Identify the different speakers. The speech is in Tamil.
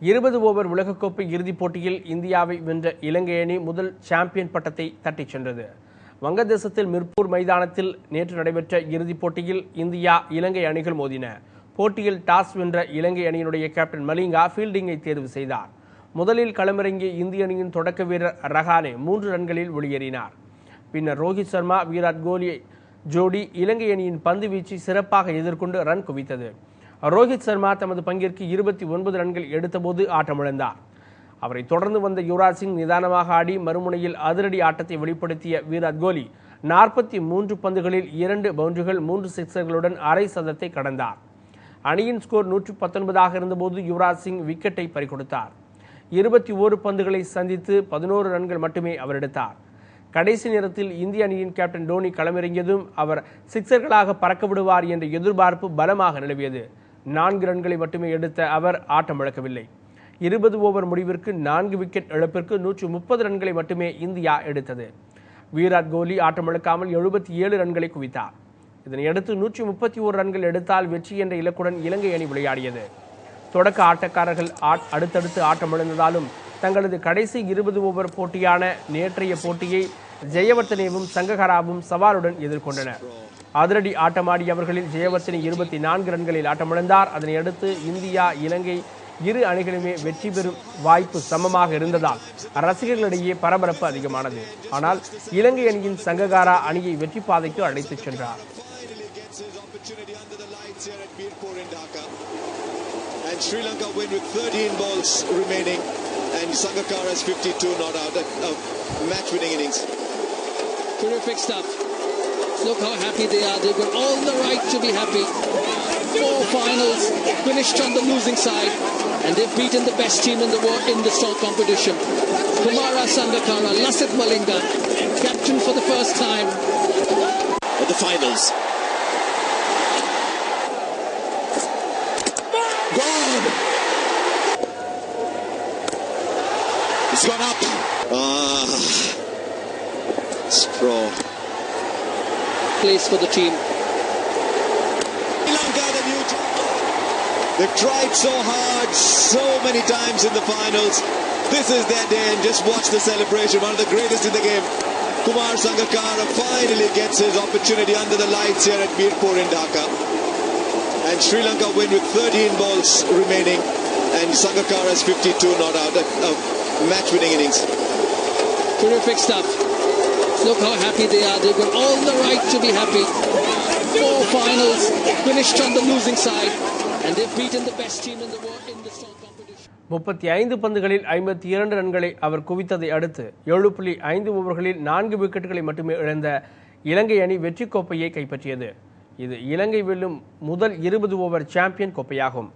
Speaker 1: இருபது ஓவர் உலகக்கோப்பை இறுதிப் போட்டியில் இந்தியாவை வென்ற இலங்கை அணி முதல் சாம்பியன் பட்டத்தை தட்டிச் சென்றது. வங்கதேசத்தில் மிர்பூர் மைதானத்தில் நேற்று நடைபெற்ற இறுதிப் போட்டியில் இந்தியா இலங்கை அணிகள் மோதின. போட்டியில் டாஸ் வென்ற இலங்கை அணியினுடைய கேப்டன் மலிங்கா ஃபீல்டிங்கை தேர்வு செய்தார். முதலில் களமிறங்கிய இந்திய அணியின் தொடக்க வீரர் ரஹானே மூன்று ரன்களில் வெளியேறினார். பின்னர் ரோஹித் சர்மா விராட் கோலி ஜோடி இலங்கை அணியின் பந்து வீச்சை சிறப்பாக எதிர்கொண்டு ரன் குவித்தது. ரோஹித் சர்மா தமது பங்கிற்கு இருபத்தி ஒன்பது ரன்கள் எடுத்தபோது ஆட்டமிழந்தார். அவரை தொடர்ந்து வந்த யுவராஜ் சிங் நிதானமாக ஆடி மறுமுனையில் அதிரடி ஆட்டத்தை வெளிப்படுத்திய விராட் கோலி நாற்பத்தி மூன்று பந்துகளில் இரண்டு பவுண்டரிகள் மூன்று சிக்ஸர்களுடன் அரை சதத்தை கடந்தார். அணியின் ஸ்கோர் நூற்றி பத்தொன்பதாக இருந்தபோது யுவராஜ் சிங் விக்கெட்டை பறிகொடுத்தார். இருபத்தி ஓரு பந்துகளை சந்தித்து பதினோரு ரன்கள் மட்டுமே அவர் எடுத்தார். கடைசி நேரத்தில் இந்திய அணியின் கேப்டன் டோனி களமிறங்கியதும் அவர் சிக்சர்களாக பறக்க விடுவார் என்ற எதிர்பார்ப்பு பலமாக நிலவியது. நான்கு ரன்களை மட்டுமே எடுத்த அவர் ஆட்டம் இழக்கவில்லை. இருபது ஓவர் முடிவிற்கு நான்கு விக்கெட் இழப்பிற்கு நூற்று முப்பது ரன்களை மட்டுமே இந்தியா எடுத்தது. விராட் கோலி ஆட்டமிழக்காமல் எழுபத்தி ஏழு ரன்களை குவித்தார். இதனையடுத்து நூற்றி முப்பத்தி ஓரு ரன்கள் எடுத்தால் வெற்றி என்ற இலக்குடன் இலங்கை அணி விளையாடியது. தொடக்க ஆட்டக்காரர்கள் ஆட்- அடுத்தடுத்து ஆட்டமிழந்ததாலும் தங்களது கடைசி இருபது ஓவர் போட்டியான நேற்றைய போட்டியை ஜெயவர்த்தனேவும் சங்ககராவும் சவாலுடன் எதிர்கொண்டனர். அதிரடி ஆட்டமாடிய அவர்களில் ஜெயவர்த்தனை இருபத்தி நான்கு ரன்களில் ஆட்டமிழந்தார் அதனை அடுத்து இந்தியா இலங்கை இரு அணிகளுமே வெற்றி பெறும் வாய்ப்பு சமமாக இருந்ததால் ரசிகர்களிடையே பரபரப்பு அதிகமானது ஆனால் இலங்கை அணியின் சங்ககாரா அணியை வெற்றி பாதைக்கு அழைத்துச் சென்றார்.
Speaker 2: And Sri Lanka win with 13 balls remaining. And Sangakkara has 52 not out. A, a match-winning innings.
Speaker 3: Terrific stuff. Look how happy they are. They've got all the right to be happy. Four finals, finished on the losing side, and they've beaten the best team in the world in this whole competition. Kumara Sangakkara, Lassit Malinga, captain for the first time.
Speaker 2: At the finals. Gone! It's gone up. Ah. Straw.
Speaker 3: Place for the team.
Speaker 2: Sri Lanka, the new team. They've tried so hard, so many times in the finals. This is their day, and just watch the celebration. One of the greatest in the game. Kumar Sangakkara finally gets his opportunity under the lights here at Mirpur in Dhaka. And Sri Lanka win with 13 balls remaining, and Sangakkara has 52 not out. A, a match-winning innings.
Speaker 3: Terrific stuff. Look how happy they are. They've got all the right to be happy. Four finals, finished on the losing side, and they've beaten the best team in the world in this whole competition.
Speaker 1: முப்பத்தி ஐந்து பந்துகளில் ஐம்பத்தி இரண்டு ரன்களை அவர் குவித்ததை அடுத்து ஏழு புள்ளி ஐந்து ஓவர்களில் நான்கு விக்கெட்டுகளை மட்டுமே இழந்த இலங்கை அணி வெற்றி கோப்பையை கைப்பற்றியது இது இலங்கை வெல்லும் முதல் இருபது ஓவர் சாம்பியன் கோப்பையாகும்